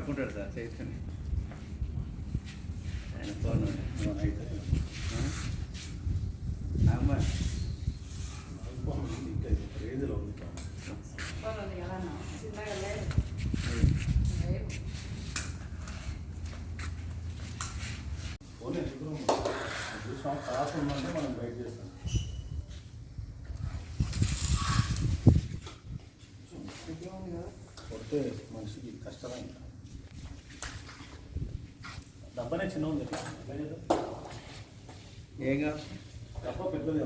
పట్టుకుంటాడు ఆయన ఫోన్ ఆయన ఫోన్ మనం బయట చేస్తాం కొడితే మనిషికి కష్టమైంది. డబ్బనే చిన్న ఉంది. ఎట్లా ఎట్లా చేద్దాం? ఏం కావాలి డబ్బా పెద్దది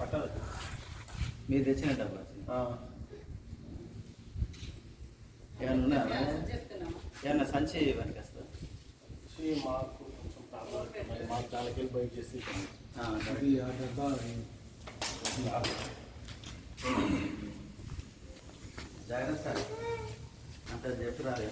పట్టదు మీరు తెచ్చిన డబ్బా? ఆ, ఏమన్నా ఉన్నాయా? ఏమన్నా సంచి వస్తుందా వచ్చి మాకు దానికి బయట చేసి జాగ్రత్త. అంత చెప్పురాదు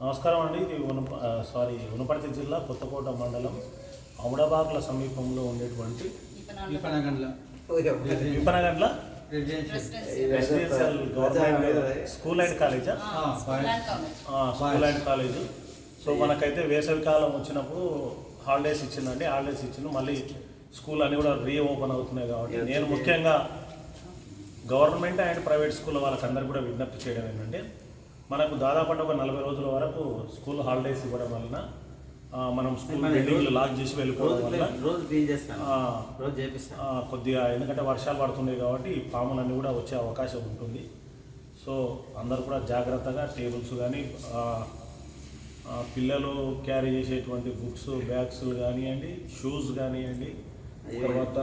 నమస్కారం అండి. ఇది ఉనప ఆ, సారీ ఉనపర్తి జిల్లా కొత్తకోట మండలం అమడాబాగ్ల సమీపంలో ఉండేటువంటి Vipanagandla Vipanagandla residential. Government school and కాలేజా. School and college. సో మనకైతే వేసవి కాలం వచ్చినప్పుడు హాలిడేస్ ఇచ్చిందండి. హాలిడేస్ ఇచ్చింది మళ్ళీ స్కూల్ అన్ని కూడా రీ ఓపెన్ అవుతున్నాయి కాబట్టి నేను ముఖ్యంగా గవర్నమెంట్ అండ్ ప్రైవేట్ స్కూల్ వాళ్ళకందరికీ కూడా విజ్ఞప్తి చేయడం ఏంటంటే మనకు దాదాపు ఒక నలభై రోజుల వరకు స్కూల్ హాలిడేస్ ఇవ్వడం వలన మనం స్కూల్ బిల్డింగ్లు లాక్ చేసి వెళ్ళిపోవడం వల్ల కొద్దిగా ఎందుకంటే వర్షాలు పడుతున్నాయి కాబట్టి పాములన్నీ కూడా వచ్చే అవకాశం ఉంటుంది. సో అందరూ కూడా జాగ్రత్తగా టేబుల్స్ కానీ పిల్లలు క్యారీ చేసేటువంటి బుక్స్ బ్యాగ్స్ కానివ్వండి షూస్ కానివ్వండి తర్వాత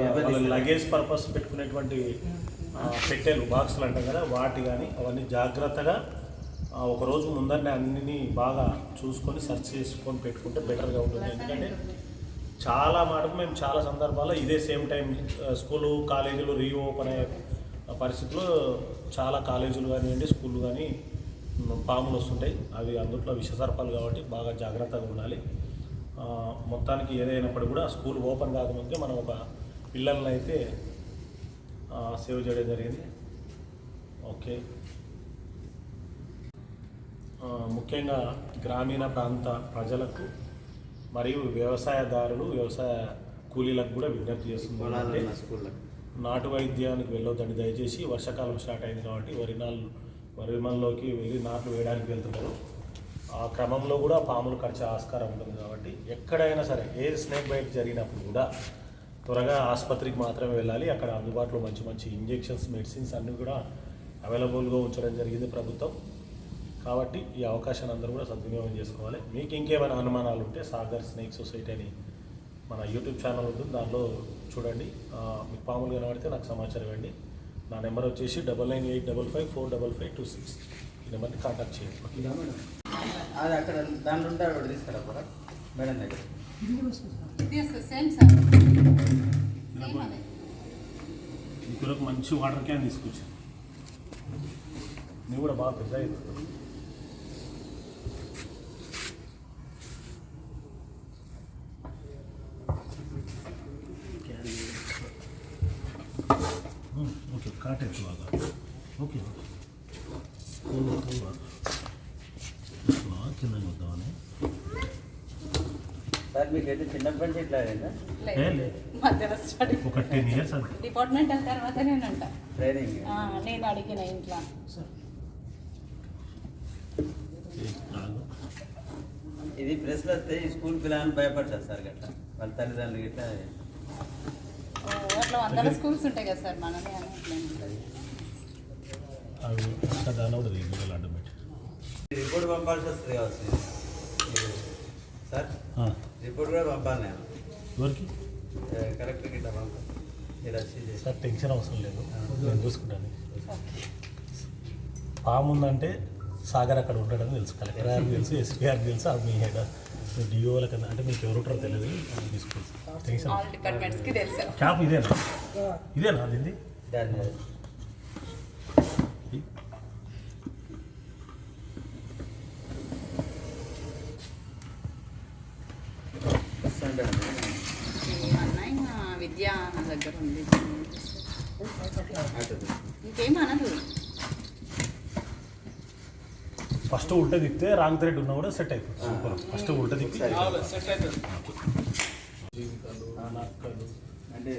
లగేజ్ పర్పస్ పెట్టుకునేటువంటి పెట్టెలు బాక్సులు అంటాం కదా వాటి కానీ అవన్నీ జాగ్రత్తగా ఒకరోజు ఒక రోజు ముందరనే అన్ని బాగా చూసుకొని సెర్చ్ చేసుకొని పెట్టుకుంటే బెటర్గా ఉంటుంది. ఎందుకంటే చాలా మటుకు మేము చాలా సందర్భాల్లో ఇదే సేమ్ టైం స్కూలు కాలేజీలు రీఓపెన్ అయ్యే పరిస్థితుల్లో చాలా కాలేజీలు కానివ్వండి స్కూళ్ళు కానీ పాములు వస్తుంటాయి. అవి అందుట్లో విషసర్పాలు కాబట్టి బాగా జాగ్రత్తగా ఉండాలి. మొత్తానికి ఏదైనప్పుడు కూడా స్కూల్ ఓపెన్ కాకముందే మనం ఒక పిల్లల్ని అయితే సేవ్ చేయడం జరిగింది. ఓకే. ముఖ్యంగా గ్రామీణ ప్రాంత ప్రజలకు మరియు వ్యవసాయదారులు వ్యవసాయ కూలీలకు కూడా విజ్ఞప్తి చేస్తుంది నాటు వైద్యానికి వెళ్ళొద్దండి. దయచేసి వర్షాకాలం స్టార్ట్ అయింది కాబట్టి వరి నాళ్ళు వరి మనలోకి వెళ్ళి నాట్లు వేయడానికి వెళ్తున్నారు. ఆ క్రమంలో కూడా పాములు కరిచే ఆస్కారం ఉంటుంది కాబట్టి ఎక్కడైనా సరే ఏ స్నేక్ బైట్ జరిగినప్పుడు కూడా త్వరగా ఆసుపత్రికి మాత్రమే వెళ్ళాలి. అక్కడ అందుబాటులో మంచి మంచి ఇంజెక్షన్స్ మెడిసిన్స్ అన్నీ కూడా అవైలబుల్గా ఉంచడం జరిగింది ప్రభుత్వం. కాబట్టి ఈ అవకాశాన్ని అందరూ కూడా సద్వినియోగం చేసుకోవాలి. మీకు ఇంకేమైనా అనుమానాలు ఉంటే సాగర్ స్నేక్ సొసైటీ అని మన యూట్యూబ్ ఛానల్ ఉంటుంది. దానిలో చూడండి. మీకు పాములు కనబడితే నాకు సమాచారం ఇవ్వండి. నా నెంబర్ వచ్చేసి double nine eight double five four double five two six. ఈ నెంబర్ని కాంటాక్ట్ చేయండి. అది అక్కడ దాంట్లో ఉంటారు తీసుకురా మేడం దగ్గర ఇది వస్తుంది సేమ్ సార్ సేమ్ అదే ఇంకొక మంచి వాటర్ క్యాన్ తీసుకొచ్చి నువ్వు కూడా బాగా పెద్ద అవుతుంది ఓకే కాటేచ్చు బాగా ఓకే కింద సార్ మీకు అయితే చిన్నప్పటి నుంచి ఇట్లా ఒక టెన్ ఇయర్స్ డిపార్ట్మెంటల్ తర్వాత నేనంట. ట్రైనింగ్ ఆ, నేను అడిగిన ఇంట్లో. ఇది ప్రెస్లో వస్తే ఈ స్కూల్ పిల్లలు భయపడతారు సార్ గట్లా వాళ్ళ తల్లిదండ్రులు గిట్లా ఓ, అట్లా వందల స్కూల్స్ ఉంటాయి కదా సార్ మనమే అని అట్లా ఏం లేదు. అవి దాని కూడా ఇది అడ్డం పెట్టి రిపోర్ట్ పంపాల్సి వస్తుంది కావచ్చు. సార్ రిపోర్ట్ కూడా పంపాలి నేను. ఎవరికి? పంపాలి సార్ టెన్షన్ అవసరం లేదు. నేను చూసుకుంటాను. పాము ఉందంటే సాగర్ అక్కడ ఉంటాడని తెలుసు. కలెక్టర్ గారికి తెలుసు ఎస్పీ గారికి తెలుసు అది మీ హెడ్ మీ డిఓల కింద అంటే మీకు ఎవరు ఉంటారో తెలియదు. అది తీసుకోవచ్చు టెన్షన్ క్యాప్ ఇదేనా? ఇదేనా అది ఇంకేం అనదు ఫస్ట్ ఉల్టా తిప్పితే రాంగ్ థ్రెడ్ ఉన్నా కూడా సెట్ అయిపోతుంది. సూపర్. ఫస్ట్ ఉల్టా తిప్పి జింకలు నక్కలు. అంటే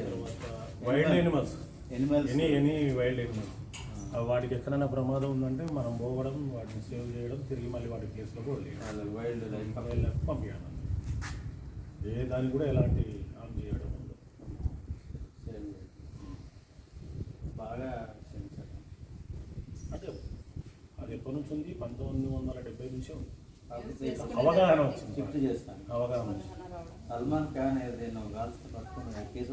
wild animals animals. Any any wild animal వాటికి ఎక్కడైనా ప్రమాదం ఉందంటే మనం పోవడం వాటిని సేవ్ చేయడం తిరిగి మళ్ళీ వాటి ప్లేస్లో వదిలేయడం వైల్డ్ లైఫ్ పంపించడం ఏ దానికి కూడా ఎలాంటి హామ్ చేయడం ఉండదు. బాగా క్షమించారు. అంటే అది ఎప్పటి నుంచి ఉంది? పంతొమ్మిది వందల డెబ్బై నుంచి ఉంది. అవగాహన వచ్చింది. షిఫ్ట్ చేస్తాను. అవగాహన వచ్చింది. సల్మాన్ ఖాన్ ఏదైనా గాల్స్తో పట్టుకుని కేసు.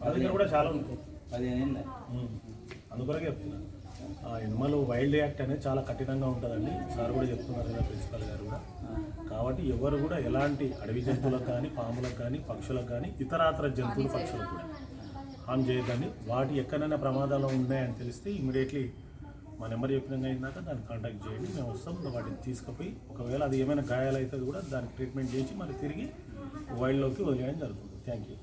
వాళ్ళ దగ్గర కూడా చాలా ఉంటుంది పదిహేను ఏళ్ళ. ఉమ్. అందుకొరకే చెప్తున్నా ఆ ఎనిమల్ వైల్డ్ యాక్ట్ అనేది చాలా కఠినంగా ఉంటుందండి. సార్ కూడా చెప్తున్నారు కదా ప్రిన్సిపల్ గారు కూడా. కాబట్టి ఎవరు కూడా ఎలాంటి అడవి జంతువులకు కానీ పాములకు కానీ పక్షులకు కానీ ఇతరాతర జంతువులు పక్షులకు కూడా హామ్ చేయొద్దండి. వాటి ఎక్కడైనా ప్రమాదాలు ఉన్నాయని తెలిస్తే ఇమీడియట్లీ మా నెంబర్ చెప్పినాక అయినాక దాన్ని కాంటాక్ట్ చేయండి. మేము వస్తాం. వాటిని తీసుకుపోయి ఒకవేళ అది ఏమైనా గాయాలు అవుతుంది కూడా దానికి ట్రీట్మెంట్ చేసి మళ్ళీ తిరిగి వైల్డ్లోకి వదిలేయడం జరుగుతుంది. Thank you